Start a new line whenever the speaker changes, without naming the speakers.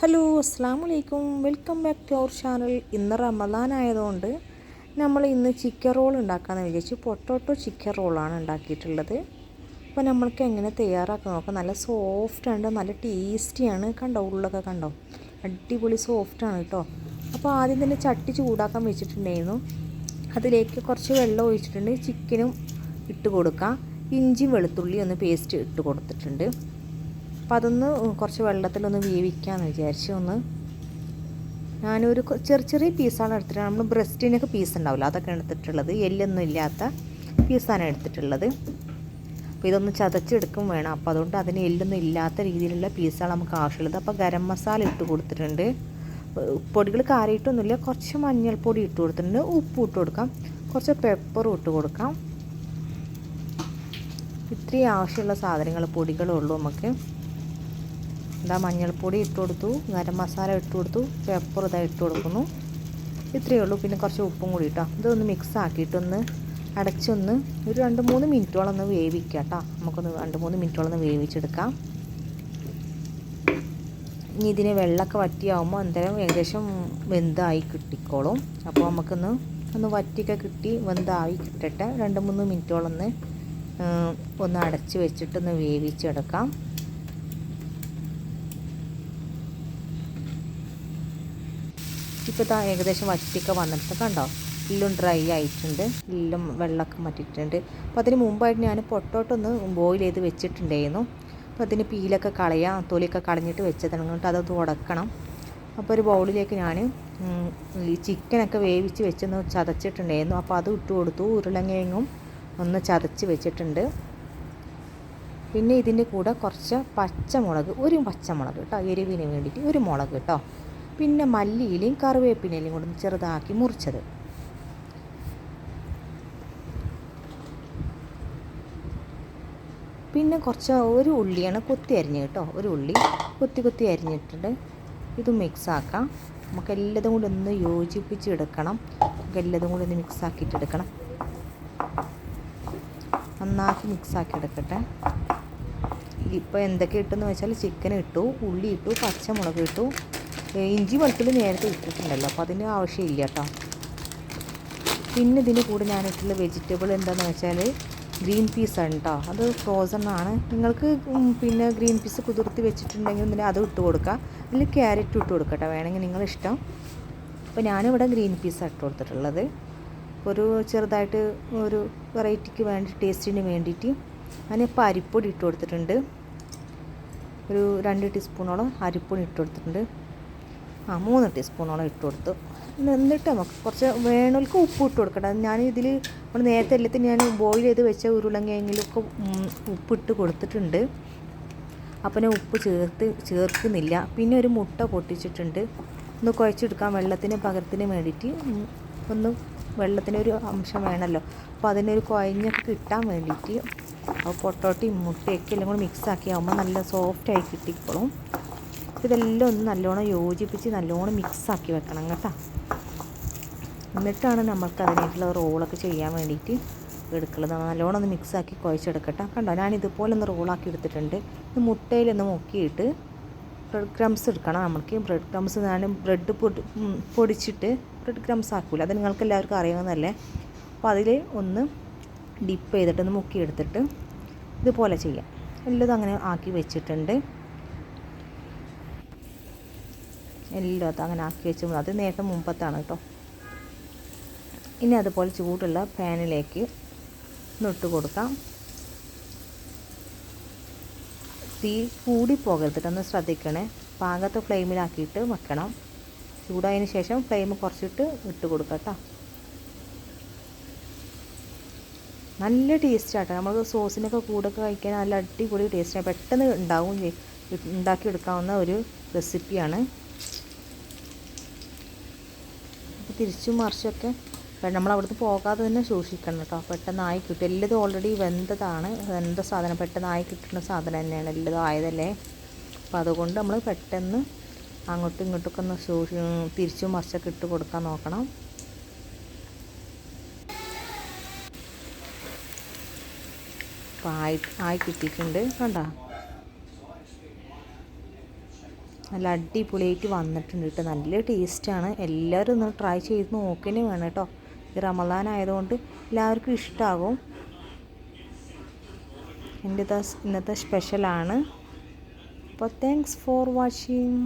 Hello അസ്സാം വലൈക്കും welcome back to our channel. ഇന്ന് റമദാൻ ആയതുകൊണ്ട് നമ്മൾ ഇന്ന് ചിക്കൻ റോൾ ഉണ്ടാക്കാമെന്ന് വിചാരിച്ചു. പൊട്ടോട്ടോ ചിക്കൻ റോളാണ് ഉണ്ടാക്കിയിട്ടുള്ളത്. അപ്പോൾ നമ്മൾക്ക് എങ്ങനെ തയ്യാറാക്കാൻ നോക്കാം. നല്ല സോഫ്റ്റ് ആണ് നല്ല ടേസ്റ്റിയാണ് കണ്ടോ ഉള്ളൊക്കെ കണ്ടോ? അടിപൊളി സോഫ്റ്റാണ് കേട്ടോ അപ്പോൾ ആദ്യം തന്നെ ചട്ടി ചൂടാക്കാൻ വെച്ചിട്ടുണ്ടായിരുന്നു. അതിലേക്ക് കുറച്ച് വെള്ളം ഒഴിച്ചിട്ടുണ്ട്. ചിക്കനും ഇട്ട് കൊടുക്കാം. ഇഞ്ചി വെളുത്തുള്ളി ഒന്ന് പേസ്റ്റ് ഇട്ട് കൊടുത്തിട്ടുണ്ട്. അപ്പോൾ അതൊന്ന് കുറച്ച് വെള്ളത്തിലൊന്ന് വേവിക്കാമെന്ന് വിചാരിച്ചു ഒന്ന് ഞാനൊരു ചെറിയ ചെറിയ പീസാണ് എടുത്തിട്ട് നമ്മൾ ബ്രസ്റ്റിനൊക്കെ പീസ് ഉണ്ടാവില്ല അതൊക്കെ എടുത്തിട്ടുള്ളത്. എല്ലൊന്നും ഇല്ലാത്ത പീസാണ് എടുത്തിട്ടുള്ളത്. അപ്പോൾ ഇതൊന്ന് ചതച്ചെടുക്കും വേണം. അപ്പോൾ അതുകൊണ്ട് അതിന് എല്ലൊന്നും ഇല്ലാത്ത രീതിയിലുള്ള പീസാണ് നമുക്ക് ആവശ്യമുള്ളത്. അപ്പോൾ ഗരം മസാല ഇട്ട് കൊടുത്തിട്ടുണ്ട്. പൊടികൾ കാറിയിട്ടൊന്നുമില്ല കുറച്ച് മഞ്ഞൾപ്പൊടി ഇട്ട് കൊടുത്തിട്ടുണ്ട്. ഉപ്പ് ഇട്ട് കൊടുക്കാം. കുറച്ച് പെപ്പറും ഇട്ട് കൊടുക്കാം. ഇത്രയും ആവശ്യമുള്ള സാധനങ്ങൾ പൊടികളുള്ളൂ നമുക്ക്. ഇതാ മഞ്ഞൾപ്പൊടി ഇട്ട് കൊടുത്തു ഗരം മസാല ഇട്ട് കൊടുത്തു പെപ്പർ ഇതാ ഇട്ട് കൊടുക്കുന്നു. ഇത്രയേ ഉള്ളൂ. പിന്നെ കുറച്ച് ഉപ്പും കൂടി ഇട്ടോ. ഇതൊന്ന് മിക്സ് ആക്കിയിട്ടൊന്ന് അടച്ചൊന്ന് ഒരു രണ്ട് മൂന്ന് മിനിറ്റോളം ഒന്ന് വേവിക്കുക കേട്ടോ. നമുക്കൊന്ന് രണ്ട് മൂന്ന് മിനിറ്റോളം ഒന്ന് വേവിച്ചെടുക്കാം. ഇനി ഇതിന് വെള്ളമൊക്കെ വറ്റിയാവുമ്പോൾ എന്തായാലും ഏകദേശം വെന്തായി കിട്ടിക്കോളും. അപ്പോൾ നമുക്കൊന്ന് ഒന്ന് വറ്റിയൊക്കെ കിട്ടി വെന്തായി കിട്ടട്ടെ. രണ്ട് മൂന്ന് മിനിറ്റോളം ഒന്ന് ഒന്ന് അടച്ച് വെച്ചിട്ടൊന്ന് വേവിച്ചെടുക്കാം. ഇപ്പോൾ ഇതാ ഏകദേശം വറ്റിയൊക്കെ വന്നിട്ട് കണ്ടോ? എല്ലാം ഡ്രൈ ആയിട്ടുണ്ട്. എല്ലാം വെള്ളമൊക്കെ മാറ്റിയിട്ടുണ്ട്. അപ്പോൾ അതിന് മുമ്പായിട്ട് ഞാൻ പൊട്ടോട്ടൊന്ന് ബോയിൽ ചെയ്ത് വെച്ചിട്ടുണ്ടായിരുന്നു. അപ്പോൾ അതിന് പീലൊക്കെ കളയാം തൊലിയൊക്കെ കളഞ്ഞിട്ട് വെച്ചതാണ്. എന്നിട്ട് അതൊന്ന് ഉടക്കണം. അപ്പോൾ ഒരു ബൗളിലേക്ക് ഞാൻ ഈ ചിക്കനൊക്കെ വേവിച്ച് വെച്ചൊന്ന് ചതച്ചിട്ടുണ്ടായിരുന്നു. അപ്പോൾ അത് ഇട്ട് കൊടുത്തു. ഉരുളങ്കിഴങ്ങും ഒന്ന് ചതച്ച് വെച്ചിട്ടുണ്ട്. പിന്നെ ഇതിന്റെ കൂടെ കുറച്ച് പച്ചമുളക് ഒരു പച്ചമുളക് കേട്ടോ. എരിവിന് വേണ്ടിയിട്ട് ഒരു മുളക് കേട്ടോ. പിന്നെ മല്ലിയിലയും കറിവേപ്പിനയിലും കൂടെ ചെറുതാക്കി മുറിച്ചത്. പിന്നെ കുറച്ച് ഒരു ഉള്ളിയാണ് കൊത്തി അരിഞ്ഞ് കേട്ടോ. ഒരു ഉള്ളി കൊത്തി കൊത്തി അരിഞ്ഞിട്ടുണ്ട്. ഇത് മിക്സാക്കാം നമുക്ക് എല്ലാതും കൂടി ഒന്ന് യോജിപ്പിച്ച് എടുക്കണം നമുക്ക് എല്ലാതും കൂടി ഒന്ന് മിക്സ് ആക്കിയിട്ട് എടുക്കണം നന്നാക്കി മിക്സ് ആക്കി എടുക്കട്ടെ ഇപ്പോൾ എന്തൊക്കെ ഇട്ടെന്ന് വെച്ചാൽ ചിക്കൻ ഇട്ടു ഉള്ളി ഇട്ടു പച്ചമുളക് ഇട്ടു ഇഞ്ചി വെളുത്തുള്ളി നേരത്തെ ഇട്ടിട്ടുണ്ടല്ലോ അപ്പോൾ അതിന് ആവശ്യമില്ല കേട്ടോ പിന്നെ ഇതിന് കൂടെ ഞാൻ ഇട്ടുള്ള വെജിറ്റബിൾ എന്താണെന്ന് വെച്ചാൽ ഗ്രീൻ പീസ് ആണ് കേട്ടോ അത് ഫ്രോസൺ ആണ്. നിങ്ങൾക്ക് പിന്നെ ഗ്രീൻ പീസ് കുതിർത്തി വെച്ചിട്ടുണ്ടെങ്കിൽ പിന്നെ അത് ഇട്ട് കൊടുക്കാം. അല്ലെങ്കിൽ ക്യാരറ്റ് ഇട്ട് കൊടുക്കട്ടെ വേണമെങ്കിൽ നിങ്ങളിഷ്ടം. അപ്പോൾ ഞാനിവിടെ ഗ്രീൻ പീസ് ഇട്ട് കൊടുത്തിട്ടുള്ളത്. ഒരു ചെറുതായിട്ട് ഒരു വെറൈറ്റിക്ക് വേണ്ടി ടേസ്റ്റിന് വേണ്ടിയിട്ട് ഞാനിപ്പോൾ അരിപ്പൊടി ഇട്ട് കൊടുത്തിട്ടുണ്ട്. ഒരു രണ്ട് ടീസ്പൂണോളം അരിപ്പൊടി ഇട്ട് കൊടുത്തിട്ടുണ്ട്. ആ മൂന്ന് ടീസ്പൂണോളം ഇട്ട് കൊടുത്തു. എന്നിട്ട് നമുക്ക് കുറച്ച് വേണമർക്ക് ഉപ്പ് ഇട്ട് കൊടുക്കണം. ഞാൻ ഇതിൽ നമ്മൾ നേരത്തെ എല്ലാത്തിനും ഞാൻ ബോയിൽ ചെയ്ത് വെച്ച ഉരുളങ്കിഴങ്ങിലൊക്കെ ഉം, ഉപ്പിട്ട് കൊടുത്തിട്ടുണ്ട്. അപ്പം ഞാൻ ഉപ്പ് ചേർത്ത് ചേർക്കുന്നില്ല. പിന്നെ ഒരു മുട്ട പൊട്ടിച്ചിട്ടുണ്ട്. ഒന്ന് കുഴച്ചെടുക്കാം വെള്ളത്തിന് പകരത്തിന് വേണ്ടിയിട്ട്. ഒന്ന് വെള്ളത്തിനൊരു അംശം വേണമല്ലോ. അപ്പോൾ അതിനൊരു കുഴഞ്ഞൊക്കെ കിട്ടാൻ വേണ്ടിയിട്ട്. പൊട്ടോട്ടയും മുട്ടയൊക്കെ എല്ലാം കൂടി മിക്സ് ആക്കി ആകുമ്പോൾ നല്ല സോഫ്റ്റായി കിട്ടിക്കോളും. ഇതെല്ലാം ഒന്ന് നല്ലോണം യോജിപ്പിച്ച് നല്ലോണം മിക്സാക്കി വെക്കണം കേട്ടോ. എന്നിട്ടാണ് നമ്മൾക്ക് അതിനായിട്ടുള്ള റോളൊക്കെ ചെയ്യാൻ വേണ്ടിയിട്ട് എടുക്കുന്നത് നല്ലോണം ഒന്ന് മിക്സാക്കി കുഴച്ചെടുക്കട്ടെ. കണ്ടോ ഞാൻ ഇതുപോലെ ഒന്ന് റോളാക്കി എടുത്തിട്ടുണ്ട്. ഇത് മുട്ടയിലൊന്ന് മുക്കിയിട്ട് ബ്രെഡ് ക്രംസ് എടുക്കണം നമുക്ക് ബ്രെഡ് ക്രംസ് ഞാൻ ബ്രെഡ് പൊടി പൊടിച്ചിട്ട് ബ്രെഡ് ക്രംസ് ആക്കില്ല അത് നിങ്ങൾക്ക് എല്ലാവർക്കും അറിയാവുന്നതല്ലേ. അപ്പോൾ അതിൽ ഒന്ന് ഡിപ്പ് ചെയ്തിട്ട് ഒന്ന് മുക്കി എടുത്തിട്ട് ഇതുപോലെ ചെയ്യാം. എല്ലാം അങ്ങനെ ആക്കി വെച്ചിട്ടുണ്ട്. എല്ലാം അത് അങ്ങനെ ആക്കി വെച്ച് അത് നേരത്തെ മുമ്പത്താണ് കേട്ടോ. ഇനി അതുപോലെ ചൂടുള്ള പാനിലേക്ക് ഒന്നിട്ട് കൊടുക്കാം. തീ കൂടി പോകരുതിട്ട് ഒന്ന് ശ്രദ്ധിക്കണേ. പാകത്ത് ഫ്ലെയിമിലാക്കിയിട്ട് വെക്കണം. ചൂടായതിന് ശേഷം ഫ്ലെയിം കുറച്ചിട്ട് ഇട്ട് കൊടുക്കാം കേട്ടോ. നല്ല ടേസ്റ്റാട്ടോ നമ്മൾ സോസിനൊക്കെ കൂടൊക്കെ കഴിക്കാൻ നല്ല അടിപൊളി ടേസ്റ്റാണ് പെട്ടെന്ന് ഉണ്ടാവും ഉണ്ടാക്കിയെടുക്കാവുന്ന ഒരു റെസിപ്പിയാണ് അപ്പോൾ തിരിച്ചും മറിച്ചൊക്കെ നമ്മൾ അവിടുന്ന് പോകാതെ തന്നെ സൂക്ഷിക്കണം കേട്ടോ. പെട്ടെന്ന് ആയി കിട്ടും. എല്ലതും ഓൾറെഡി വെന്തതാണ്. വെന്ത സാധനം പെട്ടെന്ന് ആയി കിട്ടുന്ന സാധനം തന്നെയാണ് എല്ലതും ആയതല്ലേ? അപ്പോൾ അതുകൊണ്ട് നമ്മൾ പെട്ടെന്ന് അങ്ങോട്ടും ഇങ്ങോട്ടൊക്കെ ഒന്ന് സൂക്ഷി തിരിച്ചും മറിച്ചൊക്കെ ഇട്ട് കൊടുക്കാൻ നോക്കണം. അപ്പോൾ ആയി ആയി കിട്ടിയിട്ടുണ്ട്. കണ്ടോ? നല്ല അടിപൊളിയായിട്ട് വന്നിട്ടുണ്ട് കേട്ടോ. നല്ല ടേസ്റ്റാണ് എല്ലാവരും ഒന്ന് ട്രൈ ചെയ്ത് നോക്കണേ വേണം കേട്ടോ. ഈ റമദാൻ ആയതുകൊണ്ട് എല്ലാവർക്കും ഇഷ്ടമാകും എന്റെ ഇന്നത്തെ സ്പെഷ്യലാണ് അപ്പോൾ താങ്ക്സ് ഫോർ വാച്ചിങ്